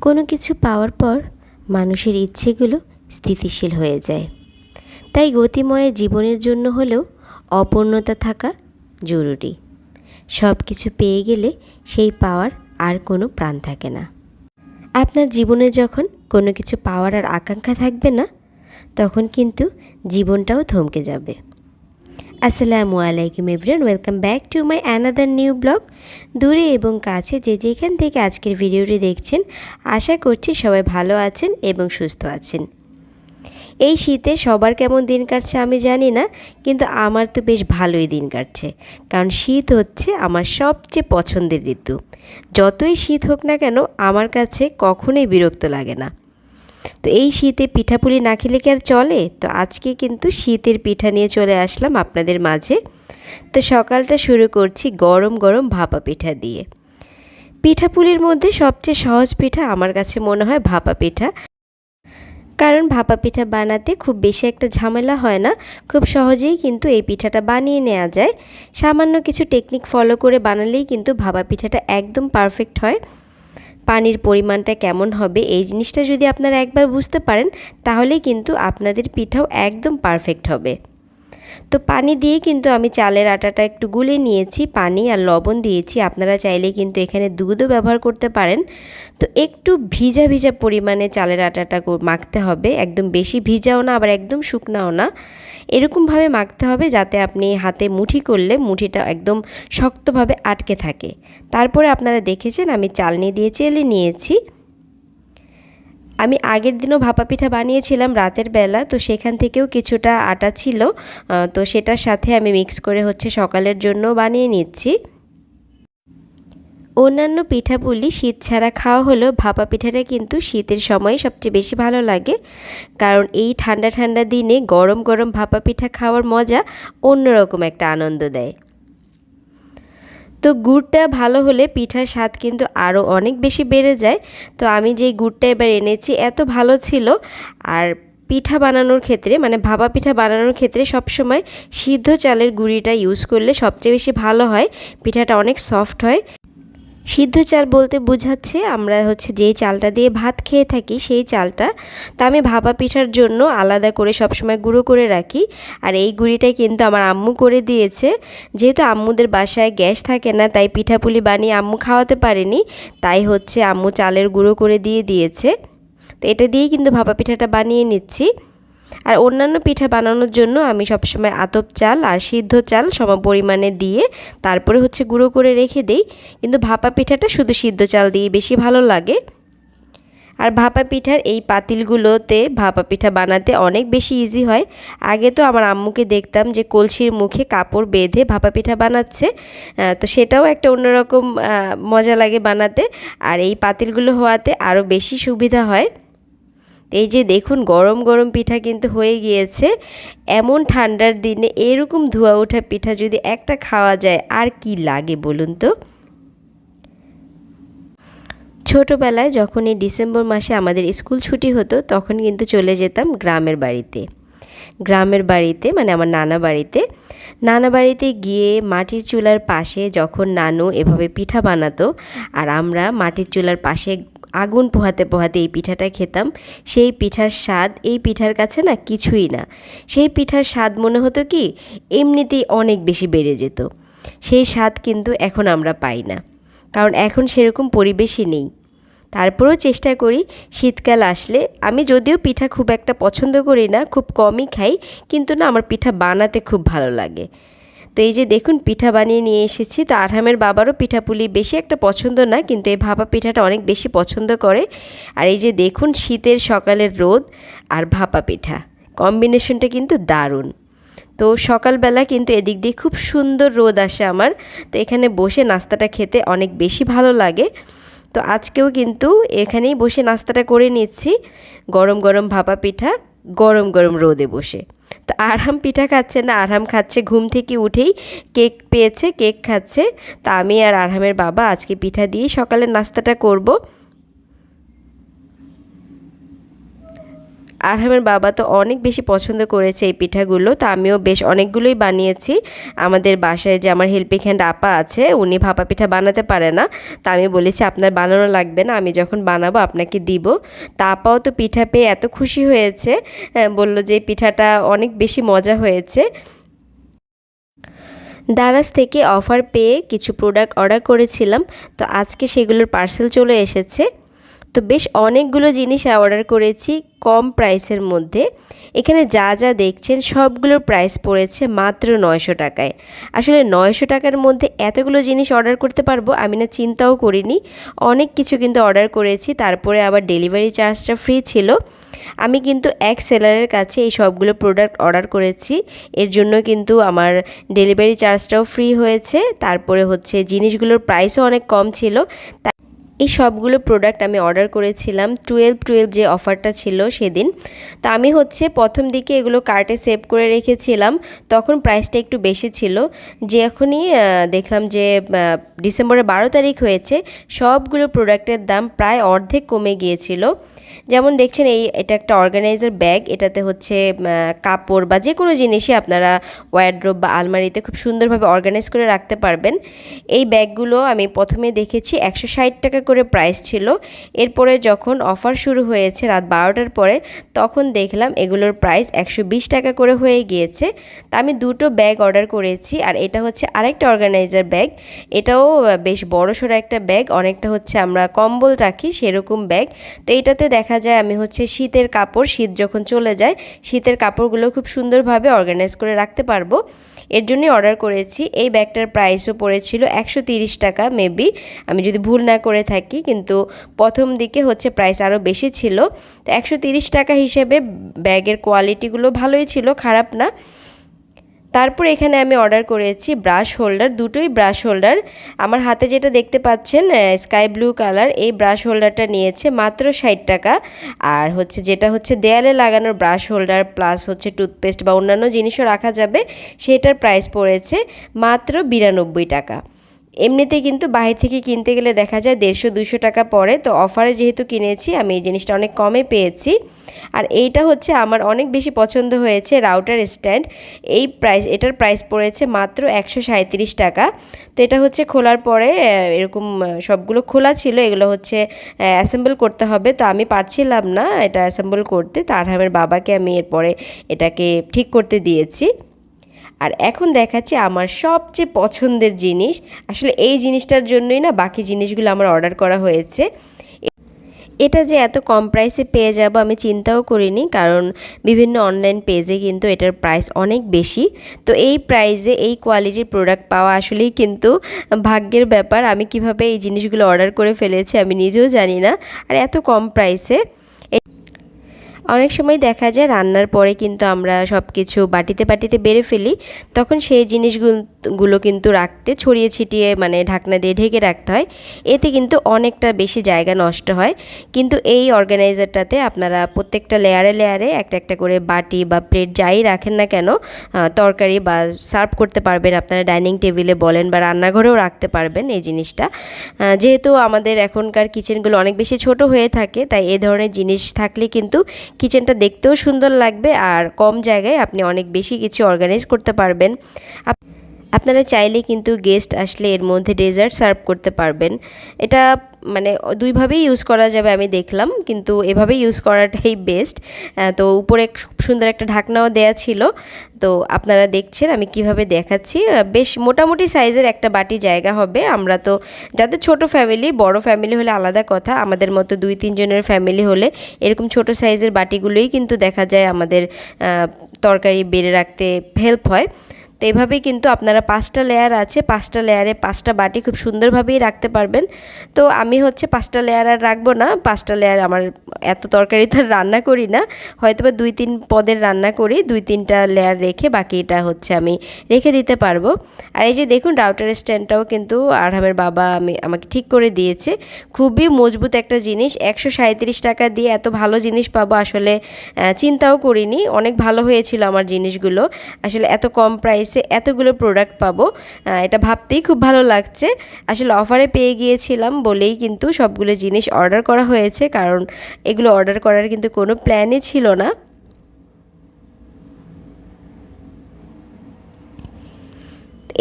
কোনো কিছু পাওয়ার পর মানুষের ইচ্ছেগুলো স্থিতিশীল হয়ে যায়। তাই গতিময় জীবনের জন্য হলেও অপূর্ণতা থাকা জরুরি। সব কিছু পেয়ে গেলে সেই পাওয়ার আর কোনো প্রাণ থাকে না। আপনার জীবনে যখন কোনো কিছু পাওয়ার আর আকাঙ্ক্ষা থাকবে না, তখন কিন্তু জীবনটাও থমকে যাবে। আসসালামু আলাইকুম everyone, welcome back to my another new blog. দূরে এবং কাছে যে যেখান থেকে আজকের ভিডিওটি দেখছেন, আশা করছি সবাই ভালো আছেন এবং সুস্থ আছেন। এই শীতে সবার কেমন দিন কাটছে আমি জানি না, কিন্তু আমার তো বেশ ভালোই দিন কাটছে। কারণ শীত হচ্ছে আমার সবচেয়ে পছন্দের ঋতু। যতই শীত হোক না কেন, আমার কাছে কখনোই বিরক্ত লাগে না। তো এই শীতে পিঠাপুলি না খেলে কি আর চলে? তো আজকে কিন্তু শীতের পিঠা নিয়ে চলে আসলাম আপনাদের মাঝে। তো সকালটা শুরু করছি গরম গরম ভাপা পিঠা দিয়ে। পিঠাপুলির মধ্যে সবচেয়ে সহজ পিঠা আমার কাছে মনে হয় ভাপা পিঠা। কারণ ভাপা পিঠা বানাতে খুব বেশি একটা ঝামেলা হয় না, খুব সহজেই কিন্তু এই পিঠাটা বানিয়ে নেওয়া যায়। সামান্য কিছু টেকনিক ফলো করে বানালেই কিন্তু ভাপা পিঠাটা একদম পারফেক্ট হয়। পানির পরিমাণটা কেমন হবে, এই জিনিসটা যদি আপনারা একবার বুঝতে পারেন, তাহলেই কিন্তু আপনাদের পিঠাও একদম পারফেক্ট হবে। তো পানি দিয়ে কিন্তু আমি চালের আটাটা একটু গুলে নিয়েছি, পানি আর লবণ দিয়েছি, আপনারা চাইলে কিন্তু এখানে দুধও ব্যবহার করতে পারেন। তো একটু ভিজা ভিজা পরিমাণে চালের আটাটা মাখতে হবে, একদম বেশি ভিজাও না, আবার একদম শুকনাও না। এরকমভাবে মাখতে হবে যাতে আপনি হাতে মুঠি করলে মুঠিটা একদম শক্তভাবে আটকে থাকে। তারপরে আপনারা দেখেছেন আমি চালনি দিয়ে চেলে নিয়েছি। আমি আগের দিনও ভাপা পিঠা বানিয়েছিলাম রাতের বেলা, তো সেখান থেকেও কিছুটা আটা ছিল। তো সেটার সাথে আমি মিক্স করে হচ্ছে সকালের জন্য বানিয়ে নিচ্ছি। অন্যান্য পিঠাপুলি শীত ছাড়া খাওয়া হলেও ভাপা পিঠাটা কিন্তু শীতের সময় সবচেয়ে বেশি ভালো লাগে। কারণ এই ঠান্ডা ঠান্ডা দিনে গরম গরম ভাপা পিঠা খাওয়ার মজা অন্যরকম একটা আনন্দ দেয়। তো গুড়টা ভালো হলে পিঠার স্বাদ কিন্তু আরও অনেক বেশি বেড়ে যায়। তো আমি যে গুড়টা এবার এনেছি এত ভালো ছিল। আর পিঠা বানানোর ক্ষেত্রে মানে ভাপা পিঠা বানানোর ক্ষেত্রে সবসময় সিদ্ধ চালের গুঁড়িটা ইউজ করলে সবচেয়ে বেশি ভালো হয়। পিঠাটা অনেক সফট হয়। সিদ্ধ চাল বলতে বোঝাচ্ছে আমরা হচ্ছে যেই চালটা দিয়ে ভাত খেয়ে থাকি, সেই চালটা। তা আমি ভাপা পিঠার জন্য আলাদা করে সবসময় গুঁড়ো করে রাখি। আর এই গুঁড়িটাই কিন্তু আমার আম্মু করে দিয়েছে। যেহেতু আম্মুদের বাসায় গ্যাস থাকে না, তাই পিঠাপুলি বানিয়ে আম্মু খাওয়াতে পারেনি, তাই হচ্ছে আম্মু চালের গুঁড়ো করে দিয়ে দিয়েছে। তো এটা দিয়েই কিন্তু ভাপা পিঠাটা বানিয়ে নিচ্ছি। আর অন্যান্য পিঠা বানানোর জন্য আমি সবসময় আতপ চাল আর সিদ্ধ চাল সম পরিমাণে দিয়ে তারপরে হচ্ছে গুঁড়ো করে রেখে দেই। কিন্তু ভাপা পিঠাটা শুধু সিদ্ধ চাল দিয়ে বেশি ভালো লাগে। আর ভাপা পিঠার এই পাতিলগুলোতে ভাপা পিঠা বানাতে অনেক বেশি ইজি হয়। আগে তো আমার আম্মুকে দেখতাম যে কলসির মুখে কাপড় বেঁধে ভাপা পিঠা বানাচ্ছে। তো সেটাও একটা অন্যরকম মজা লাগে বানাতে। আর এই পাতিলগুলো হওয়াতে আরও বেশি সুবিধা হয়। এই যে দেখুন, গরম গরম পিঠা কিন্তু হয়ে গিয়েছে। এমন ঠান্ডার দিনে এরকম ধোয়া ওঠা পিঠা যদি একটা খাওয়া যায়, আর কি লাগে বলুন তো? ছোটোবেলায় যখন এই ডিসেম্বর মাসে আমাদের স্কুল ছুটি হতো, তখন কিন্তু চলে যেতাম গ্রামের বাড়িতে। গ্রামের বাড়িতে মানে আমার নানা বাড়িতে। নানা বাড়িতে গিয়ে মাটির চুলার পাশে যখন নানু এভাবে পিঠা বানাতো, আর আমরা মাটির চুলার পাশে আগুন পোহাতে পোহাতে এই পিঠাটা খেতাম। সেই পিঠার স্বাদ এই পিঠার কাছে না কিছুই না। সেই পিঠার স্বাদ মনে হতো কি, এমনিতেই অনেক বেশি বেড়ে যেত। সেই স্বাদ কিন্তু এখন আমরা পাই না। কারণ এখন সেরকম পরিবেশই নেই। তারপরেও চেষ্টা করি, শীতকাল আসলে। আমি যদিও পিঠা খুব একটা পছন্দ করি না, খুব কমই খাই, কিন্তু না আমার পিঠা বানাতে খুব ভালো লাগে। তো এই যে দেখুন, পিঠা বানিয়ে নিয়ে এসেছি। তো আরহামের বাবারও পিঠাপুলি বেশি একটা পছন্দ না, কিন্তু এই ভাপা পিঠাটা অনেক বেশি পছন্দ করে। আর এই যে দেখুন, শীতের সকালের রোদ আর ভাপা পিঠা। কম্বিনেশনটা কিন্তু দারুণ। তো সকালবেলা কিন্তু এদিক দিয়ে খুব সুন্দর রোদ আসে আমার। তো এখানে বসে নাস্তাটা খেতে অনেক বেশি ভালো লাগে। তো আজকেও কিন্তু এখানেই বসে নাস্তাটা করে নিচ্ছি। গরম গরম ভাপা পিঠা, গরম গরম রোদে বসে। তো আরাম পিঠা খাচ্ছে না, আরাম খাচ্ছে ঘুম থেকে উঠেই কেক পেয়েছে, কেক খাচ্ছে। তা আমি আর আরামের বাবা আজকে পিঠা দিয়ে সকালের নাস্তাটা করব। আরহামের বাবা তো অনেক বেশি পছন্দ করেছে এই পিঠাগুলো, তো আমিও বেশ অনেকগুলোই বানিয়েছি। আমাদের বাসায় যে আমার হেল্পিং হ্যান্ড আপা আছে, উনি ভাপা পিঠা বানাতে পারে না। তা আমি বলেছি, আপনার বানানো লাগবে না, আমি যখন বানাবো আপনাকে দিব। তা আপাও তো পিঠা পেয়ে এত খুশি হয়েছে বলল যে পিঠাটা অনেক বেশি মজা হয়েছে। দারাজ থেকে অফার পেয়ে কিছু প্রোডাক্ট অর্ডার করেছিলাম, তো আজকে সেগুলোর পার্সেল চলে এসেছে। তো বেশ অনেকগুলো জিনিস অর্ডার করেছি কম প্রাইসের মধ্যে। এখানে যা যা দেখছেন সবগুলোর প্রাইস পড়েছে মাত্র নয়শো টাকায়। আসলে নয়শো টাকার মধ্যে এতগুলো জিনিস অর্ডার করতে পারব আমি না চিন্তাও করিনি। অনেক কিছু কিন্তু অর্ডার করেছি, তারপরে আবার ডেলিভারি চার্জটা ফ্রি ছিল। আমি কিন্তু এক সেলারের কাছে এই সবগুলো প্রোডাক্ট অর্ডার করেছি। এর জন্য কিন্তু আমার ডেলিভারি চার্জটাও ফ্রি হয়েছে। তারপরে হচ্ছে জিনিসগুলোর প্রাইসও অনেক কম ছিল। এই সবগুলো প্রোডাক্ট আমি অর্ডার করেছিলাম। টুয়েলভ টুয়েলভ যে অফারটা ছিল সেদিন। তো আমি হচ্ছে প্রথম দিকে এগুলো কার্টে সেভ করে রেখেছিলাম। তখন প্রাইসটা একটু বেশি ছিল। যে এখনই দেখলাম যে ডিসেম্বরের বারো তারিখ হয়েছে, সবগুলো প্রোডাক্টের দাম প্রায় অর্ধেক কমে গিয়েছিল। যেমন দেখছেন, এই এটা একটা অর্গানাইজার ব্যাগ এটাতে হচ্ছে কাপড় বা যে কোনো জিনিসই আপনারা ওয়ারড্রোব বা আলমারিতে খুব সুন্দরভাবে অর্গানাইজ করে রাখতে পারবেন। এই ব্যাগগুলো আমি প্রথমে দেখেছি, একশো ষাট টাকা করে প্রাইস ছিল। এরপরে যখন অফার শুরু হয়েছে রাত বারোটার পরে, তখন দেখলাম এগুলোর প্রাইস একশো বিশ টাকা করে হয়ে গিয়েছে। তা আমি দুটো ব্যাগ অর্ডার করেছি, আর এটা হচ্ছে আরেকটা অর্গানাইজার ব্যাগ এটাও বেশ বড় সড়ো একটা ব্যাগ অনেকটা হচ্ছে আমরা কম্বল রাখি সেরকম ব্যাগ তো এটাতে দেখা যায়, আমি হচ্ছে শীতের কাপড়, শীত যখন চলে যায়, শীতের কাপড়গুলো খুব সুন্দরভাবে অর্গানাইজ করে রাখতে পারব। এর জন্যই অর্ডার করেছি। এই ব্যাগটার প্রাইসও পড়েছিল একশো টাকা মেবি আমি যদি ভুল না করে থাকি, কিন্তু প্রথম দিকে হচ্ছে প্রাইস আরও বেশি ছিল। তো একশো টাকা হিসেবে ব্যাগের কোয়ালিটিগুলো ভালোই ছিল, খারাপ না। তারপর এখানে আমি অর্ডার করেছি ব্রাশ হোল্ডার দুটোই ব্রাশ হোল্ডার আমার হাতে যেটা দেখতে পাচ্ছেন স্কাই ব্লু কালার এই ব্রাশ হোল্ডারটা নিয়েছে মাত্র ষাট টাকা। আর হচ্ছে যেটা হচ্ছে দেয়ালে লাগানোর ব্রাশ হোল্ডার প্লাস হচ্ছে টুথপেস্ট বা অন্যান্য জিনিসও রাখা যাবে, সেটার প্রাইস পড়েছে মাত্র বিরানব্বই টাকা। এমনিতে কিন্তু বাইরে থেকে কিনতে গেলে দেখা যায় দেড়শো দুশো টাকা পড়ে। তো অফারে যেহেতু কিনেছি, আমি এই জিনিসটা অনেক কমে পেয়েছি। আর এইটা হচ্ছে আমার অনেক বেশি পছন্দ হয়েছে রাউটার স্ট্যান্ড। এই প্রাইস, এটার প্রাইস পড়েছে মাত্র একশো সাঁত্রিশ টাকা। তো এটা হচ্ছে খোলার পরে এরকম সবগুলো খোলা ছিল, এগুলো হচ্ছে অ্যাসেম্বল করতে হবে। তো আমি পারছিলাম না এটা অ্যাসেম্বল করতে। তার আমার বাবাকে আমি এরপরে এটাকে ঠিক করতে দিয়েছি। আর এখন দেখাচ্ছি আমার সবচেয়ে পছন্দের জিনিস। আসলে এই জিনিসটার জন্যই না বাকি জিনিসগুলো আমার অর্ডার করা হয়েছে। এটা যে এত কম প্রাইসে পেয়ে যাব আমি চিন্তাও করিনি, কারণ বিভিন্ন অনলাইন পেজে কিন্তু এটার প্রাইস অনেক বেশি। তো এই প্রাইসে এই কোয়ালিটির প্রোডাক্ট পাওয়া আসলেই কিন্তু ভাগ্যের ব্যাপার। আমি কীভাবে এই জিনিসগুলো অর্ডার করে ফেলেছি আমি নিজেও জানি না। আর এত কম প্রাইসে অনেক সময় দেখা যায় রান্নার পরে কিন্তু আমরা সব কিছু বাটিতে বাটিতে বেড়ে ফেলি, তখন সেই জিনিসগুলো কিন্তু রাখতে, ছড়িয়ে ছিটিয়ে মানে ঢাকনা দিয়ে ঢেকে রাখতে হয়। এতে কিন্তু অনেকটা বেশি জায়গা নষ্ট হয়। কিন্তু এই অর্গানাইজারটাতে আপনারা প্রত্যেকটা লেয়ারে লেয়ারে একটা একটা করে বাটি বা প্লেট যাই রাখেন না কেন তরকারি বা সার্ভ করতে পারবেন। আপনারা ডাইনিং টেবিলে বলেন বা রান্নাঘরেও রাখতে পারবেন এই জিনিসটা। যেহেতু আমাদের এখনকার কিচেনগুলো অনেক বেশি ছোট হয়ে থাকে, তাই এ ধরনের জিনিস থাকলে কিন্তু কিচেনটা দেখতেও সুন্দর লাগবে আর কম জায়গায় আপনি অনেক বেশি কিছু অর্গানাইজ করতে পারবেন। আপনারা চাইলে কিন্তু গেস্ট আসলে এর মধ্যে ডেজার্ট সার্ভ করতে পারবেন। এটা মানে দুইভাবেই ইউজ করা যাবে আমি দেখলাম, কিন্তু এভাবে ইউজ করাটাই বেস্ট তো উপরে খুব সুন্দর একটা ঢাকনাও দেয়া ছিল। তো আপনারা দেখছেন আমি কীভাবে দেখাচ্ছি। বেশ মোটামুটি সাইজের একটা বাটি জায়গা হবে। আমরা তো যাদের ছোট ফ্যামিলি বড় ফ্যামিলি হলে আলাদা কথা। আমাদের মতো দুই তিনজনের ফ্যামিলি হলে এরকম ছোট সাইজের বাটিগুলোই কিন্তু দেখা যায় আমাদের তরকারি বেড়ে রাখতে হেল্প হয়। তো এভাবেই কিন্তু আপনারা পাঁচটা লেয়ার আছে, পাঁচটা লেয়ারে পাঁচটা বাটি খুব সুন্দরভাবেই রাখতে পারবেন। তো আমি হচ্ছে পাঁচটা লেয়ার আর রাখব না, পাঁচটা লেয়ার আমার এত তরকারি তো রান্না করি না হয়তো বা দুই তিন পদের রান্না করি, দুই তিনটা লেয়ার রেখে বাকিটা হচ্ছে আমি রেখে দিতে পারব। আর এই যে দেখুন রাউটার স্ট্যান্ডটাও কিন্তু আরহামের বাবা আমি, আমাকে ঠিক করে দিয়েছে। খুবই মজবুত একটা জিনিস, একশো সাঁত্রিশ টাকা দিয়ে এত ভালো জিনিস পাবো আসলে চিন্তাও করিনি। অনেক ভালো হয়েছিল আমার জিনিসগুলো। আসলে এত কম প্রাইস কমার্সে এতগুলো প্রোডাক্ট পাবো। এটা ভাবতেই খুব ভালো লাগছে। আসলে অফারে পেয়ে গিয়েছিলাম বলেই কিন্তু সবগুলো জিনিস অর্ডার করা হয়েছে। কারণ এগুলো অর্ডার করার কিন্তু কোনো প্ল্যানই ছিল না।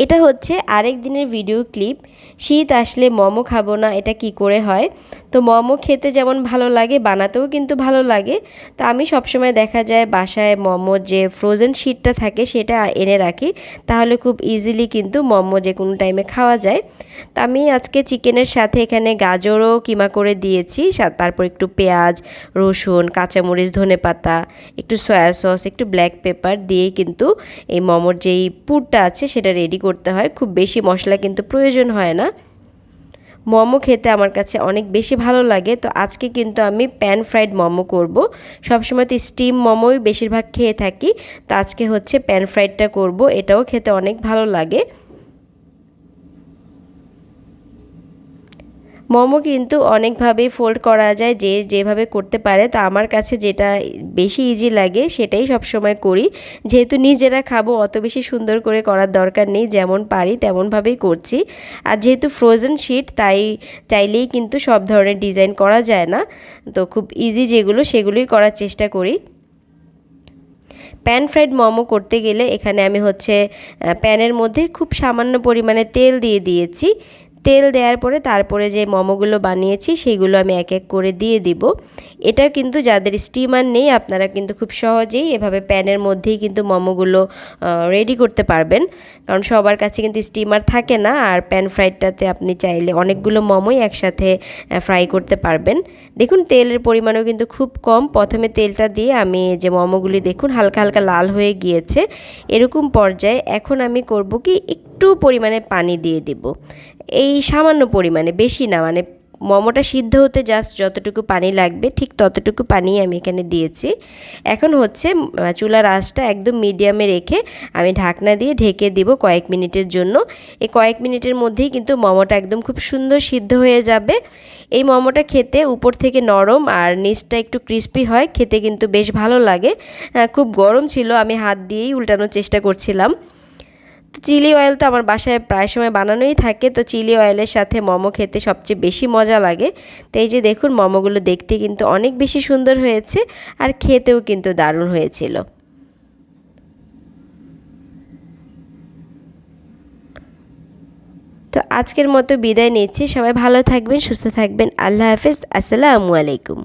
এটা হচ্ছে আরেক দিনের ভিডিও ক্লিপ শীত আসলে মোমো খাব না, এটা কি করে হয়? তো মোমো খেতে যেমন ভালো লাগে, বানাতেও কিন্তু ভালো লাগে। তো আমি সবসময় দেখা যায় বাসায় মোমোর যে ফ্রোজেন শিটটা থাকে সেটা এনে রাখি। তাহলে খুব ইজিলি কিন্তু মোমো যে কোনো টাইমে খাওয়া যায়। তো আমি আজকে চিকেনের সাথে এখানে গাজরও কিমা করে দিয়েছি। তারপর একটু পেঁয়াজ, রসুন, কাঁচামরিচ, ধনে পাতা, একটু সয়া সস একটু ব্ল্যাক পেপার দিয়েই কিন্তু এই মোমোর যেই পুরটা আছে সেটা রেডি করতে হয়, খুব বেশি মশলা কিন্তু প্রয়োজন হয় না। মোমো খেতে আমার কাছে অনেক বেশি ভালো লাগে, তো আজকে কিন্তু আমি প্যান ফ্রাইড মোমো করব। সবসময় তো স্টিম মোমোই বেশিরভাগ খেয়ে থাকি, তো আজকে হচ্ছে প্যান ফ্রাইডটা করব, এটাও খেতে অনেক ভালো লাগে। মোমো কিন্তু অনেকভাবেই ফোল্ড করা যায়, যে যেভাবে করতে পারে। তো আমার কাছে যেটা বেশি ইজি লাগে, সেটাই সবসময় করি। যেহেতু নিজেরা খাব, অত বেশি সুন্দর করে করার দরকার নেই, যেমন পারি তেমনভাবেই করছি। আর যেহেতু ফ্রোজেন শিট তাই চাইলেই কিন্তু সব ধরনের ডিজাইন করা যায় না। তো খুব ইজি যেগুলো, সেগুলোই করার চেষ্টা করি। প্যান ফ্রাইড মোমো করতে গেলে এখানে আমি হচ্ছে প্যানের মধ্যে খুব সামান্য পরিমাণে তেল দিয়ে দিয়েছি। তেল দেওয়ার পরে তারপরে যে মোমোগুলো বানিয়েছি সেগুলো আমি এক এক করে দিয়ে দিব। এটা কিন্তু যাদের স্টিমার নেই আপনারা কিন্তু খুব সহজেই এভাবে প্যানের মধ্যেই কিন্তু মোমোগুলো রেডি করতে পারবেন। কারণ সবার কাছে কিন্তু স্টিমার থাকে না আর প্যান ফ্রাইডটাতে আপনি চাইলে অনেকগুলো মোমোই একসাথে ফ্রাই করতে পারবেন। দেখুন তেলের পরিমাণও কিন্তু খুব কম। প্রথমে তেলটা দিয়ে আমি যে মোমোগুলি দেখুন হালকা হালকা লাল হয়ে গিয়েছে। এরকম পর্যায়ে এখন আমি করব কি একটু পরিমাণে পানি দিয়ে দেব। এই সামান্য পরিমাণে, বেশি না মানে মোমোটা সিদ্ধ হতে জাস্ট যতটুকু পানি লাগবে, ঠিক ততটুকু পানি আমি এখানে দিয়েছি। এখন হচ্ছে চুলার আঁচটা একদম মিডিয়ামে রেখে আমি ঢাকনা দিয়ে ঢেকে দিব কয়েক মিনিটের জন্য। এই কয়েক মিনিটের মধ্যেই কিন্তু মোমোটা একদম খুব সুন্দর সিদ্ধ হয়ে যাবে। এই মোমোটা খেতে উপর থেকে নরম আর নিচটা একটু ক্রিস্পি হয়, খেতে কিন্তু বেশ ভালো লাগে। খুব গরম ছিল, আমি হাত দিয়েই উল্টানোর চেষ্টা করছিলাম। তো চিলি অয়েল তো আমার বাসায় প্রায় সময় বানানোই থাকে, তো চিলি অয়েলের সাথে মোমো খেতে সবচেয়ে বেশি মজা লাগে। তো এই যে দেখুন, মোমোগুলো দেখতে কিন্তু অনেক বেশি সুন্দর হয়েছে আর খেতেও কিন্তু দারুণ হয়েছিল। তো আজকের মতো বিদায় নিচ্ছি, সবাই ভালো থাকবেন, সুস্থ থাকবেন, আল্লাহ হাফিজ, আসসালামু আলাইকুম।